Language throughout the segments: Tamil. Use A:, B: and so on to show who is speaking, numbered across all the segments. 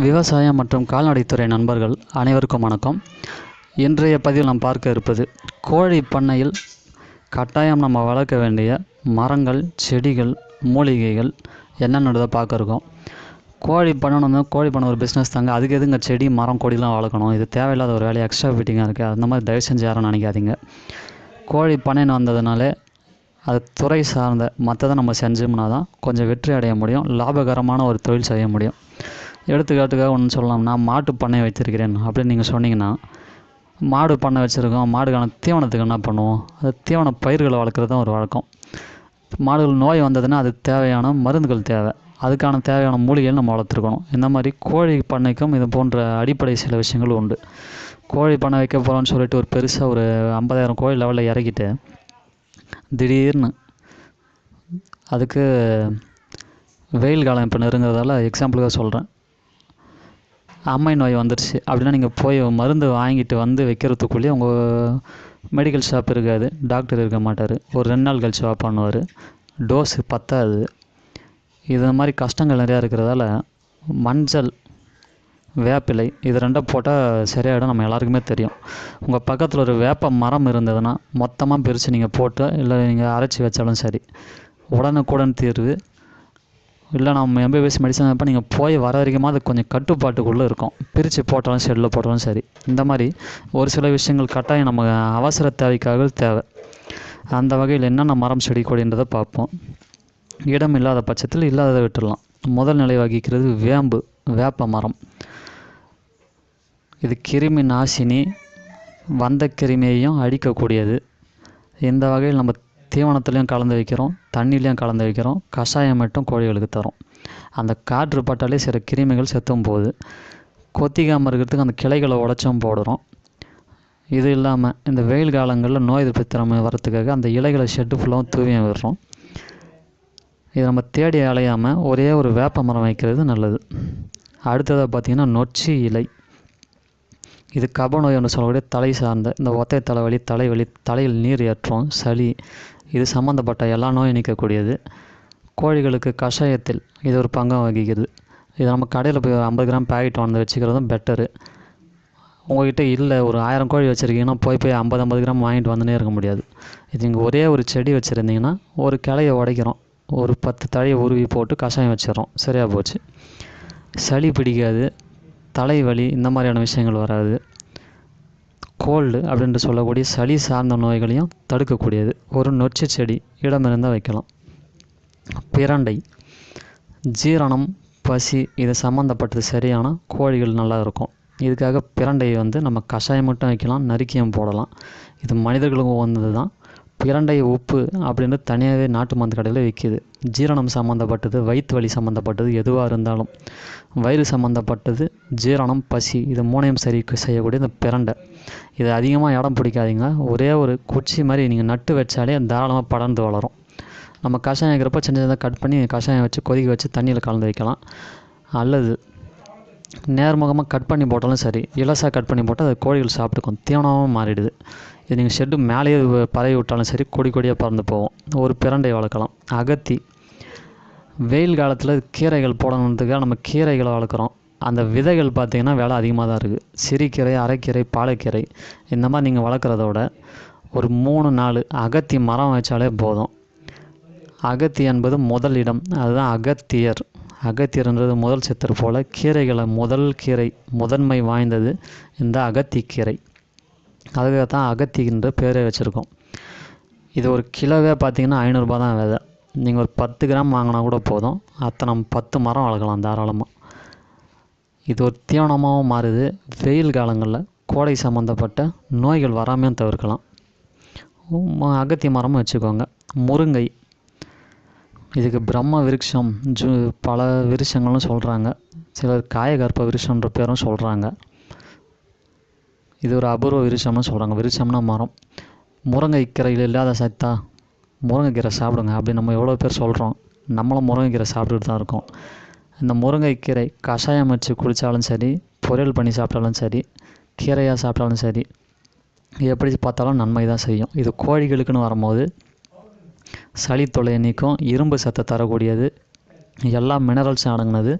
A: விவசாயம் மற்றும் கால்நடைத்துறை நண்பர்கள் அனைவருக்கும் வணக்கம். இன்றைய பதிவில் நாம் பார்க்க இருப்பது கோழி பண்ணையில் கட்டாயம் நம்ம வளர்க்க வேண்டிய மரங்கள் செடிகள் மூலிகைகள் என்னென்னதை பார்க்க இருக்கோம். கோழி பண்ணணும்னா கோழி பண்ண ஒரு பிஸ்னஸ் தாங்க. அதுக்கு எதுங்க செடி மரம் கொடிலாம் வளர்க்கணும்? இது தேவையில்லாத ஒரு வேலையை? எக்ஸ்ட்ரா ஃபிட்டிங்காக இருக்குது அந்த மாதிரி தயவு செஞ்சு யாரும் நினைக்காதீங்க. கோழி பண்ணைன்னு வந்ததுனாலே அது துறை சார்ந்த மற்றதை நம்ம செஞ்சோம்னா தான் கொஞ்சம் வெற்றி அடைய முடியும். லாபகரமான ஒரு தொழில் செய்ய முடியும். எடுத்துக்காட்டுக்காக ஒன்று சொல்லலாம்னா மாட்டு பண்ணை வைத்திருக்கிறேன் அப்படின்னு நீங்கள் சொன்னீங்கன்னா மாடு பண்ணை வச்சுருக்கோம். மாடுக்கான தீவனத்துக்கு என்ன பண்ணுவோம்? அது தீவன பயிர்களை வளர்க்குறது தான் ஒரு வழக்கம். மாடுகள் நோய் வந்ததுன்னா அது தேவையான மருந்துகள் தேவை. அதுக்கான தேவையான மூலிகைகள் நம்ம வளர்த்துருக்கணும். இந்த மாதிரி கோழி பண்ணைக்கும் இது போன்ற அடிப்படை சில விஷயங்கள் உண்டு. கோழி பண்ணை வைக்க போகிறோம்னு சொல்லிட்டு ஒரு பெருசாக ஒரு ஐம்பதாயிரம் கோழி லெவலில் இறக்கிட்டு திடீர்னு அதுக்கு வெயில் காலம் இப்போ நெருங்குறதால எக்ஸாம்பிளுக்காக சொல்கிறேன் அம்மை நோய் வந்துடுச்சு அப்படின்னா நீங்கள் போய் மருந்து வாங்கிட்டு வந்து வைக்கிறதுக்குள்ளேயே உங்கள் மெடிக்கல் ஷாப் இருக்காது. டாக்டர் இருக்க மாட்டார். ஒரு ரெண்டு நாள் கழிச்சு வா பண்ணுவார். டோஸு பத்தாது. இது மாதிரி கஷ்டங்கள் நிறையா இருக்கிறதால மஞ்சள் வேப்பிலை இது ரெண்டும் போட்டால் சரியாயிடும். நம்ம எல்லாருக்குமே தெரியும். உங்கள் பக்கத்தில் ஒரு வேப்ப மரம் இருந்ததுன்னா மொத்தமாக பிரித்து நீங்கள் போட்டு இல்லை நீங்கள் அரைச்சி வச்சாலும் சரி உடனுக்குடன் தீர்வு இல்லை நம்ம எம்பிபிஎஸ் மெடிசன் அப்போ நீங்கள் போய் வர வரைக்குமா அது கொஞ்சம் கட்டுப்பாட்டுக்குள்ளே இருக்கும். பிரித்து போட்டாலும் ஷெட்டில் போட்டாலும் சரி. இந்த மாதிரி ஒரு சில விஷயங்கள் கட்டாயம் நம்ம அவசர தேவைக்காக தேவை. அந்த வகையில் என்னென்ன மரம் செடி கொடின்றதை பார்ப்போம். இடம் இல்லாத பட்சத்தில் இல்லாததை விட்டுடலாம். முதல் நிலை வகிக்கிறது வேம்பு வேப்ப மரம். இது கிருமி நாசினி வந்த கிருமியையும் அழிக்கக்கூடியது. இந்த வகையில் நம்ம தீவனத்துலேயும் கலந்து வைக்கிறோம் தண்ணிலையும் கலந்து வைக்கிறோம் கஷாயம் மட்டும் கோழிகளுக்கு தரும். அந்த காற்று பட்டாலே சில கிருமிகள் செத்தும் போகுது கொத்திக்காமல் இருக்கிறதுக்கு அந்த கிளைகளை உடச்சும் போடுறோம். இது இல்லாமல் இந்த வெயில் காலங்களில் நோய் எதிர்ப்பு திறமை வரத்துக்காக அந்த இலைகளை ஷெட்டு ஃபுல்லாகவும் தூவியும் விடுறோம். இது நம்ம தேடி அலையாமல் ஒரே ஒரு வேப்ப மரம் வைக்கிறது நல்லது. அடுத்ததாக பார்த்திங்கன்னா நொச்சி இலை. இது கப நோய் ஒன்று சொல்லக்கூடிய தலை சார்ந்த இந்த ஒத்தை தலைவலி தலைவலி தலையில் நீர் ஏற்றம் சளி இது சம்மந்தப்பட்ட எல்லா நோயும் நீக்கக்கூடியது. கோழிகளுக்கு கஷாயத்தில் இது ஒரு பங்கம் வகிக்கிறது இது நம்ம கடையில் போய் ஐம்பது கிராம் பேக்கெட் வந்து வச்சுக்கிறதும் பெட்டரு உங்கள்கிட்ட இல்லை ஒரு ஆயிரம் கோழி வச்சுருக்கீங்கன்னா போய் போய் ஐம்பது ஐம்பது கிராம் வாங்கிட்டு வந்துனே இருக்க முடியாது. இது நீங்கள் ஒரே ஒரு செடி வச்சுருந்தீங்கன்னா ஒரு கிளையை உடைக்கிறோம். ஒரு பத்து தழையை உருவி போட்டு கஷாயம் வச்சிடறோம். சரியாக போச்சு. சளி பிடிக்காது. தலைவலி இந்த மாதிரியான விஷயங்கள் வராது. கோல்டு அப்படின்ட்டு சொல்லக்கூடிய சளி சார்ந்த நோய்களையும் தடுக்கக்கூடியது. ஒரு நொச்சி செடி இடம் இருந்தால் வைக்கலாம். பிரண்டை ஜீரணம் பசி இது சம்மந்தப்பட்டது சரியான கோழிகள் நல்லா இருக்கும். இதுக்காக பிரண்டையை வந்து நம்ம கஷாயம் மட்டும் வைக்கலாம் நறுக்கியும் போடலாம். இது மனிதர்களுக்கும் வந்தது தான் பிரண்டை உப்பு அப்படின்னு தனியாகவே நாட்டு மருந்து கடையில் விற்கிது ஜீரணம் சம்மந்தப்பட்டது வயிற்று வலி சம்மந்தப்பட்டது எதுவாக இருந்தாலும். வயிறு சம்மந்தப்பட்டது ஜீரணம் பசி இது மூணையும் சரி செய்யக்கூடிய இந்த பிரண்டை. இது அதிகமாக இடம் பிடிக்காதீங்க. ஒரே ஒரு குச்சி மாதிரி நீங்கள் நட்டு வச்சாலே தாராளமாக படர்ந்து வளரும். நம்ம கஷாயம் இருக்கிறப்ப சின்ன சின்னதாக கட் பண்ணி கஷாயம் வச்சு கொதிக்க வச்சு தண்ணியில் கலந்து வைக்கலாம். அல்லது நேர்முகமாக கட் பண்ணி போட்டாலும் சரி இலசாக கட் பண்ணி போட்டால் அது கோழிகள் சாப்பிட்டுக்கும் தீவனமாக மாறிடுது. இது நீங்கள் ஷெட்டு மேலேயே பறவை விட்டாலும் சரி கொடி கொடியாக பறந்து போவோம் ஒரு பிரண்டை வளர்க்கலாம். அகத்தி. வெயில் காலத்தில் கீரைகள் போடணுன்றதுக்காக நம்ம கீரைகளை வளர்க்குறோம். அந்த விதைகள் பார்த்திங்கன்னா விலை அதிகமாக தான் இருக்குது சிறுகீரை அரைக்கீரை பாலைக்கீரை இந்த மாதிரி நீங்கள் வளர்க்குறத விட ஒரு மூணு நாலு அகத்தி மரம் வச்சாலே போதும். அகத்தி என்பது முதல் இடம். அதுதான் அகத்தியர். அகத்தியர்ன்றது முதல் சித்தர் போல் கீரைகளை முதல் கீரை முதன்மை வாய்ந்தது இந்த அகத்திக்கீரை. அதுக்காக தான் அகத்தின்ற பேரே வச்சுருக்கோம். இது ஒரு கிலோவே பார்த்தீங்கன்னா ஐநூறுரூபா தான் விதை நீங்கள் ஒரு பத்து கிராம் வாங்கினா கூட போதும். அத்தனை பத்து மரம் வளர்க்கலாம் தாராளமாக இது ஒரு தீவனமாகவும் மாறுது. வெயில் காலங்களில் கோடை சம்மந்தப்பட்ட நோய்கள் வராமையும் தவிர்க்கலாம். அகத்திய மரமும் வச்சுக்கோங்க. முருங்கை. இதுக்கு பிரம்ம விருட்சம் ஜூ பல விருட்சங்களும் சொல்கிறாங்க சிலர் காயகற்ப விருட்சன்ற பேரும் சொல்கிறாங்க இது ஒரு அபூர்வ விருட்சம்னு சொல்கிறாங்க விருட்சம்னா மரம். முருங்கைக்கீரையில் இல்லாத சத்தா முருங்கைக்கீரை சாப்பிடுங்க அப்படி நம்ம எவ்வளோ பேர் சொல்கிறோம் நம்மளும் முருங்கைக்கீரை சாப்பிட்டுட்டு தான் இருக்கோம். இந்த முருங்கைக்கீரை கஷாயம் வச்சு குடித்தாலும் சரி பொரியல் பண்ணி சாப்பிட்டாலும் சரி கீரையாக சாப்பிட்டாலும் சரி எப்படி பார்த்தாலும் நன்மை தான் செய்யும். இது கோழிகளுக்குன்னு வரும்போது சளி தொல்லையை நீக்கும் இரும்பு சத்தை தரக்கூடியது. எல்லா மினரல்ஸும் அடங்கினது.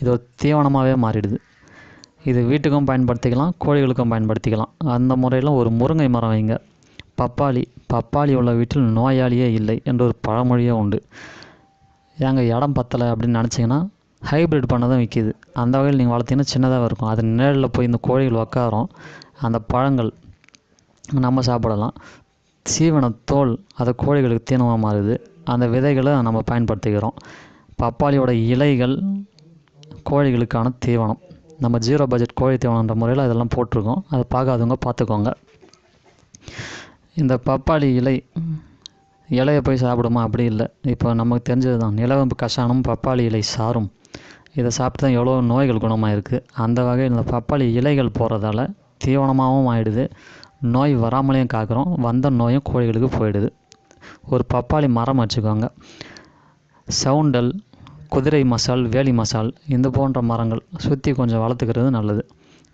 A: இது ஒரு தீவனமாகவே மாறிடுது. இது வீட்டுக்கும் பயன்படுத்திக்கலாம் கோழிகளுக்கும் பயன்படுத்திக்கலாம். அந்த முறையில் ஒரு முருங்கை மரம் வைங்க. பப்பாளி பப்பாளி உள்ள வீட்டில் நோயாளியே இல்லை என்ற ஒரு பழமொழியே உண்டு. ஏங்க இடம் பத்தலை அப்படின்னு நினச்சிங்கன்னா ஹைப்ரிட் தான் விற்கிது அந்த வகையில் நீங்கள் வளர்த்தீங்கன்னா சின்னதாக இருக்கும். அது நிழலில் போய் இந்த கோழிகள் உக்காரும். அந்த பழங்கள் நம்ம சாப்பிடலாம். சீவன தோல் அதை கோழிகளுக்கு தீனமாக மாறுது. அந்த விதைகளை நம்ம பயன்படுத்திக்கிறோம். பப்பாளியோட இலைகள் கோழிகளுக்கான தீவனம். நம்ம ஜீரோ பட்ஜெட் கோழி தீவனன்ற முறையில் அதெல்லாம் போட்டிருக்கோம். அதை பார்க்காதவங்க பார்த்துக்கோங்க. இந்த பப்பாளி இலை இலையை போய் சாப்பிடுமா? அப்படி இல்லை. இப்போ நமக்கு தெரிஞ்சது தான் நிலவம்பு கஷானம் பப்பாளி இலை சாரும். இதை சாப்பிட்டு தான் எவ்வளோ நோய்கள் குணமாக இருக்குது அந்த வகையில் இந்த பப்பாளி இலைகள் போகிறதால தீவனமாகவும் ஆயிடுது. நோய் வராமலேயும் காக்கிறோம். வந்த நோயும் கோழிகளுக்கு போயிடுது. ஒரு பப்பாளி மரம் வச்சுக்கோங்க. சவுண்டல் குதிரை மசால் வேலி மசால் இந்த போன்ற மரங்கள் சுற்றி கொஞ்சம் வளர்த்துக்கிறது நல்லது.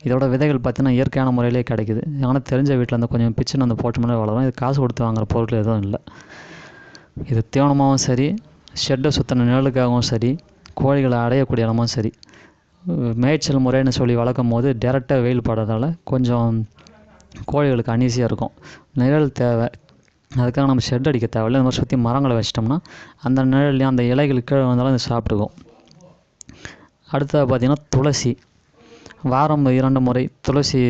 A: இதோட விதைகள் பார்த்தீங்கன்னா இயற்கையான முறையிலே கிடைக்குது. ஆனால் தெரிஞ்ச வீட்டில் அந்த கொஞ்சம் பிச்சுன்னு அந்த போட்டோம்னா வளரும். இது காசு கொடுத்து வாங்குற பொருட்கள் எதுவும் இல்லை. இது தீவனமாகவும் சரி ஷெட்டை சுற்றின நிழலுக்காகவும் சரி கோழிகளை அடையக்கூடிய இடமும் சரி. மேய்ச்சல் முறைன்னு சொல்லி வளர்க்கும் போது டேரெக்டாக வெயில் படுறதால கொஞ்சம் கோழிகளுக்கு அனீசியாக இருக்கும். நிழல் தேவை அதுக்காக நம்ம ஷெட் அடிக்க தேவையில்ல. இந்த மாதிரி சுற்றி மரங்களை வச்சிட்டோம்னா அந்த நிழல்லையும் அந்த இலைகள் கீழே வந்தாலும் அது சாப்பிட்டுக்கும் அடுத்தது பார்த்திங்கன்னா துளசி. வாரம் இரண்டு முறை துளசி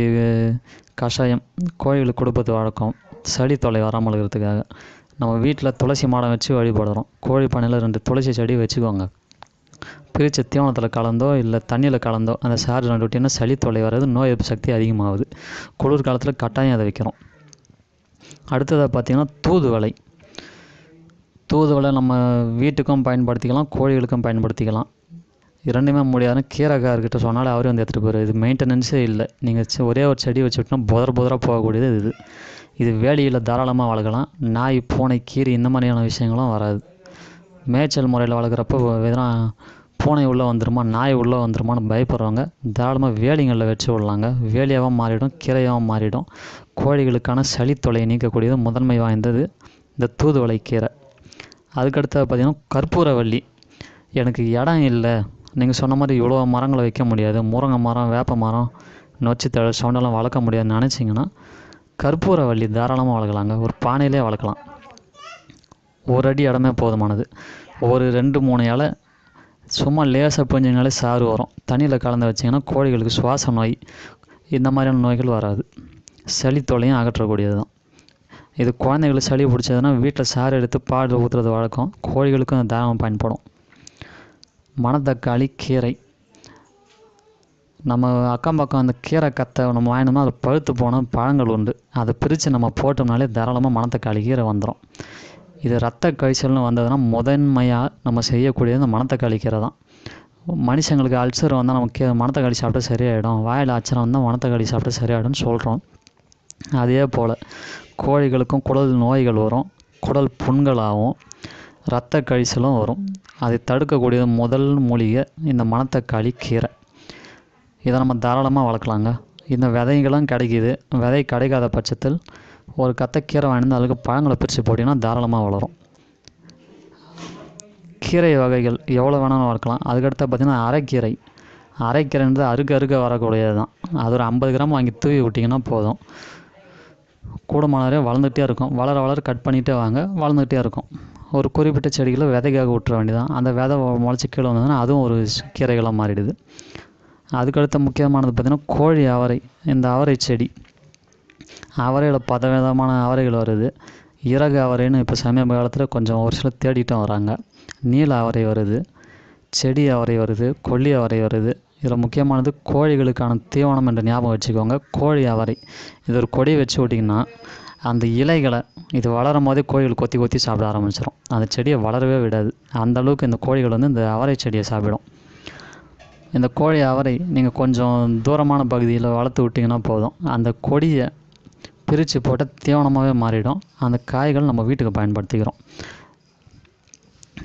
A: கஷாயம் கோழிகளுக்கு கொடுப்பது வழக்கம். சளி தொலை வராமல் இருக்கிறதுக்காக. நம்ம வீட்டில் துளசி மாடம் வச்சு வழிபடுறோம். கோழி பண்ணையில் ரெண்டு துளசி செடி வச்சுக்கோங்க. பிரித்து தீவனத்தில் கலந்தோ இல்லை தண்ணியில் கலந்தோ அந்த சாறு ரெண்டு விட்டிங்கன்னா சளி தொலை வர்றது நோய் எதிர்ப்பு சக்தி அதிகமாகுது. குளிர் காலத்தில் கட்டாயம் அதை வைக்கிறோம். அடுத்ததாக பார்த்திங்கன்னா தூதுவளை. தூதுவளை நம்ம வீட்டுக்கும் பயன்படுத்திக்கலாம் கோழிகளுக்கும் பயன்படுத்திக்கலாம். இரண்டுமே முடியாதுன்னு கீரைக்காரர்கிட்ட சொன்னாலே அவரே வந்து எடுத்துகிட்டு போயிரு இது மெயின்டெனன்ஸே இல்லை. நீங்கள் ஒரே ஒரு செடி வச்சுட்டோம்னா புதர் புதராக போகக்கூடியது இது. இது வேலியில் தாராளமாக வளர்க்கலாம். நாய் பூனை கீரி இந்த மாதிரியான விஷயங்களும் வராது. மேய்ச்சல் முறையில் வளர்க்குறப்போ எதனா பூனை உள்ளே வந்துருமா நாய் உள்ளே வந்துருமான்னு பயப்படுறவங்க தாராளமாக வேலிங்களில் வச்சு விடலாங்க. வேலியாகவும் மாறிடும் கீரையாகவும் மாறிடும். கோழிகளுக்கான சளி தொலையை நீக்கக்கூடியது முதன்மை வாய்ந்தது இந்த தூதுவளை கீரை. அதுக்கடுத்தது பார்த்திங்கன்னா கற்பூரவள்ளி. எனக்கு இடம் இல்லை. நீங்கள் சொன்ன மாதிரி இவ்வளோ மரங்களை வைக்க முடியாது. முருங்கை மரம் வேப்ப மரம் நொச்சித்தழை சவுண்டெல்லாம் வளர்க்க முடியாதுன்னு நினச்சிங்கன்னா கற்பூரவள்ளி தாராளமாக வளர்க்கலாங்க. ஒரு பானையிலே வளர்க்கலாம். ஒரு அடி இடமே போதுமானது. ஒரு ரெண்டு மூணு இலை சும்மா லேசாக பிஞ்சிங்கனாலே சாறு வரும். தண்ணியில் கலந்து வச்சிங்கன்னா கோழிகளுக்கு சுவாச நோய் இந்த மாதிரியான நோய்கள் வராது. சளி தொல்லையும் அகற்றக்கூடியது தான். இது குழந்தைகளுக்கு சளி பிடிச்சதுன்னா வீட்டில் சாறு எடுத்து பால் ஊற்றுறது வழக்கம். கோழிகளுக்கும் அந்த தாராளமாக பயன்படும். மணத்தக்காளி கீரை. நம்ம அக்கம் பக்கம் அந்த கீரை கத்தை நம்ம வாங்கினோம்னா அது பழுத்து போன பழங்கள் உண்டு. அதை பிரித்து நம்ம போட்டோம்னாலே தாராளமாக மணத்தக்காளி கீரை வந்துடும் இது ரத்த கழிச்சல்னு வந்ததுன்னா முதன்மையாக நம்ம செய்யக்கூடியது இந்த மணத்தக்காளி கீரை தான் மனுஷங்களுக்கு அல்சர் வந்தால் நமக்கு கீரை மணத்தக்காளி சாப்பிட்டா சரியாயிடும். வாயில் அச்சரம் வந்தால் மணத்தக்காளி சாப்பிட்டா சரியாயிடும்னு சொல்கிறோம் அதே போல் கோழிகளுக்கும் குடல் நோய்கள் வரும். குடல் புண்களாகும் இரத்த கழிச்சலும் வரும். அதை தடுக்கக்கூடியது முதல் மூலிகை இந்த மணத்தக்காளி கீரை இதை நம்ம தாராளமாக வளர்க்கலாங்க. இந்த விதைகளும் கிடைக்கிது. விதை கிடைக்காத பட்சத்தில் ஒரு கத்தை கீரை வாங்கிட்டு அதுக்கு பழங்களை பிரித்து போட்டிங்கன்னா தாராளமாக வளரும். கீரை வகைகள் எவ்வளோ வேணாலும் வளர்க்கலாம். அதுக்கடுத்து பார்த்திங்கன்னா அரைக்கீரை. அரைக்கீரைன்றது அருக அருக வரக்கூடியது தான் அது ஒரு ஐம்பது கிராம் வாங்கி தூவி விட்டிங்கன்னா போதும். கூடமானவரே வளர்ந்துகிட்டே இருக்கும். வளர வளர கட் பண்ணிகிட்டே வாங்க வளர்ந்துகிட்டே இருக்கும். ஒரு குறிப்பிட்ட செடிகளை விதைக்காக விட்டுற வேண்டியதான் அந்த விதை முளைச்சி கீழே வந்ததுன்னா அதுவும் ஒரு கீரைகளாக மாறிடுது. அதுக்கடுத்த முக்கியமானது பார்த்திங்கன்னா கோழி அவரை. இந்த அவரை செடி. அவரையில் பல விதமான அவரைகள் வருது. இறகு அவரைன்னு இப்போ சமீப காலத்தில் கொஞ்சம் ஒரு சிலர் தேடிட்டும் வராங்க. நீல அவரை வருது செடி அவரை வருது கொல்லி அவரை வருது. இதில் முக்கியமானது கோழிகளுக்கான தீவனம் என்று ஞாபகம் வச்சுக்கோங்க. கோழி அவரை. இது ஒரு கொடி வச்சு விட்டிங்கன்னா அந்த இலைகளை இது வளரும் போதே கோழிகள் கொத்தி கொத்தி சாப்பிட ஆரம்பிச்சிடும் அந்த செடியை வளரவே விடாது. அந்த அளவுக்கு இந்த கோழிகள் வந்து இந்த அவரை செடியை சாப்பிடும். இந்த கோழி அவரை நீங்கள் கொஞ்சம் தூரமான பகுதியில் வளர்த்து விட்டிங்கன்னா போதும். அந்த கொடியை பிரித்து போட்டால் தீவனமாகவே மாறிடும். அந்த காய்கள் நம்ம வீட்டுக்கு பயன்படுத்திக்கிறோம்.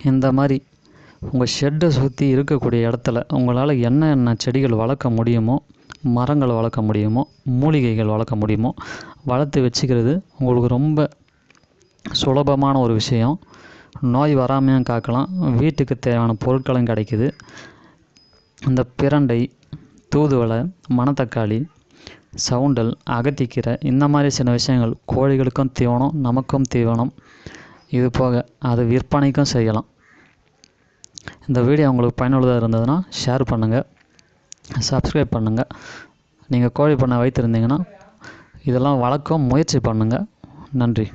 A: இந்த மாதிரி உங்கள் ஷெட்டை சுற்றி இருக்கக்கூடிய இடத்துல உங்களால் என்னென்ன செடிகள் வளர்க்க முடியுமோ மரங்கள் வளர்க்க முடியுமோ மூலிகைகள் வளர்க்க முடியுமோ வளர்த்து வச்சுக்கிறது உங்களுக்கு ரொம்ப சுலபமான ஒரு விஷயம். நோய் வராமையும் காக்கலாம். வீட்டுக்கு தேவையான பொருட்களும் கிடைக்குது. இந்த பிரண்டை தூதுவளை மணத்தக்காளி சவுண்டல் அகத்திக்கீரை இந்த மாதிரி சில விஷயங்கள் கோழிகளுக்கும் தீவனம் நமக்கும் தீவனம். இது போக அது விற்பனைக்கும் செய்யலாம். இந்த வீடியோ உங்களுக்கு பயனுள்ளதாக இருந்ததுன்னா ஷேர் பண்ணுங்கள் சப்ஸ்கிரைப் பண்ணுங்கள் நீங்கள் கோழி பண்ணை வைத்திருந்தீங்கன்னா இதெல்லாம் வளர்க்க முயற்சி பண்ணுங்கள் நன்றி.